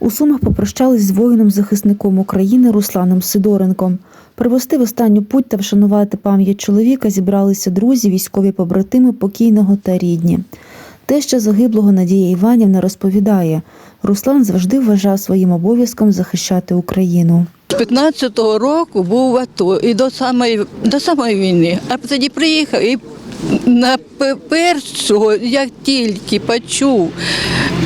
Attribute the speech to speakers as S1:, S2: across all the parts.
S1: У Сумах попрощались з воїном-захисником України Русланом Сидоренком. Привести в останню путь та вшанувати пам'ять чоловіка зібралися друзі, військові побратими покійного та рідні. Теща загиблого Надія Іванівна розповідає, Руслан завжди вважав своїм обов'язком захищати Україну.
S2: З 15-го року був в АТО і до самої, до самої війни. А тоді приїхав і на першого, як тільки почув,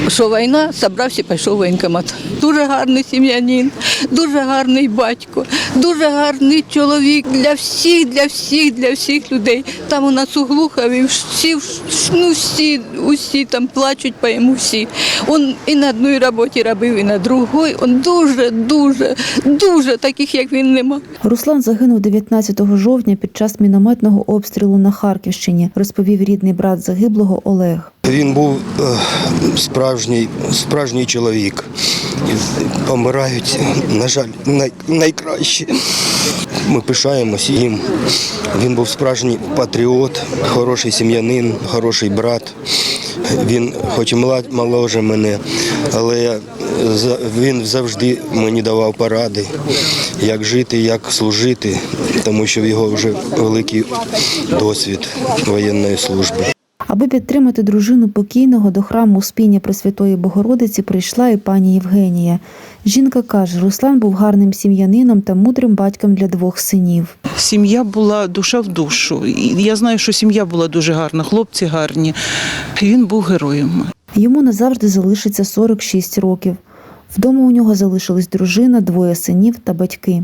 S2: що війна, зібрався пішов в воєнкомат. Дуже гарний сім'янин, дуже гарний батько, дуже гарний чоловік для всіх, для всіх, для всіх людей. Там у нас у Глухові всі, ну всі, усі там плачуть по йому всі. Он і на одній роботі робив, і на другій. Он дуже, дуже, дуже таких, як він нема.
S1: Руслан загинув 19 жовтня під час мінометного обстрілу на Харківщині, розповів рідний брат загиблого Олег.
S3: Він був е, справжній, справжній чоловік. Помирають, на жаль, най, найкраще. Ми пишаємося їм. Він був справжній патріот, хороший сім'янин, хороший брат. Він, хоч і моложе мене, але він завжди мені давав поради, як жити, як служити, тому що в його вже великий досвід воєнної служби.
S1: Аби підтримати дружину покійного до храму Успіння Пресвятої Богородиці прийшла і пані Євгенія. Жінка каже, Руслан був гарним сім'янином та мудрим батьком для двох синів.
S4: Сім'я була душа в душу. Я знаю, що сім'я була дуже гарна, хлопці гарні. І Він був героєм.
S1: Йому назавжди залишиться 46 років. Вдома у нього залишились дружина, двоє синів та батьки.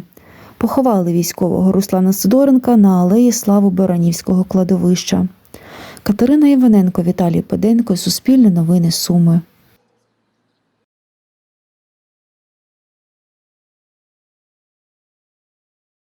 S1: Поховали військового Руслана Сидоренка на алеї Слави Баранівського кладовища. Катерина Іваненко, Віталій Педенко, Суспільне новини Суми.